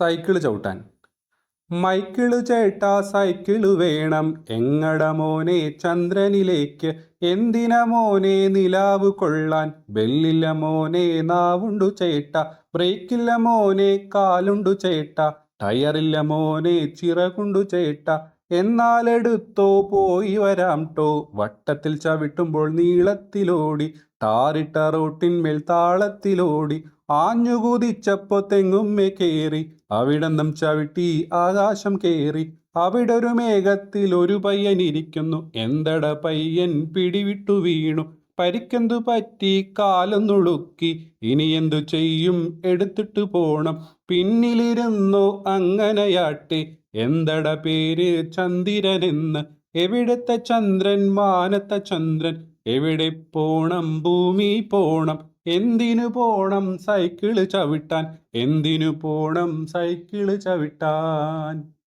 Cycle ചവിട്ടാൻ. Michael ചേട്ടാ cycle വേണം. എങ്ങട മോനെ ചന്ദ്രനിലേക്ക്? എന്തിന മോനെ നിലാവ് കൊള്ളാൻ? ബെല്ലില്ല മോനെ നാവുണ്ടു ചേട്ട. ബ്രേക്കില്ല മോനെ കാലുണ്ടു ചേട്ട. ടയറില്ല മോനെ ചിറകുണ്ടു ചേട്ട. എന്നാലെടുത്തോ പോയി വരാം ടോ. വട്ടത്തിൽ ചവിട്ടുമ്പോൾ നീളത്തിലോടി. ടാറിട്ട റോട്ടിന്മേൽ താളത്തിലോടി. ആഞ്ഞുകുതിച്ചപ്പോ തെങ്ങുമ്മേ കേറി. അവിടന്നും ചവിട്ടി ആകാശം കയറി അവിടെ ഒരു മേഘത്തിൽ ഒരു പയ്യൻ ഇരിക്കുന്നു. എന്തട പയ്യൻ പിടിവിട്ടു വീണു. പരിക്കെന്തു പറ്റി? കാലൊന്നുളുക്കി ഇനി എന്തു ചെയ്യും? എടുത്തിട്ട് പോണം. പിന്നിലിരുന്നു അങ്ങനെയാട്ടെ. എന്തട പേര്? ചന്ദ്രനെന്ന്. എവിടത്തെ ചന്ദ്രൻ? മാനത്തെ ചന്ദ്രൻ. എവിടെ പോണം? ഭൂമി പോണം. എന്തിനു പോണം സൈക്കിൾ ചവിട്ടാൻ? എന്തിനു പോണം സൈക്കിൾ ചവിട്ടാൻ?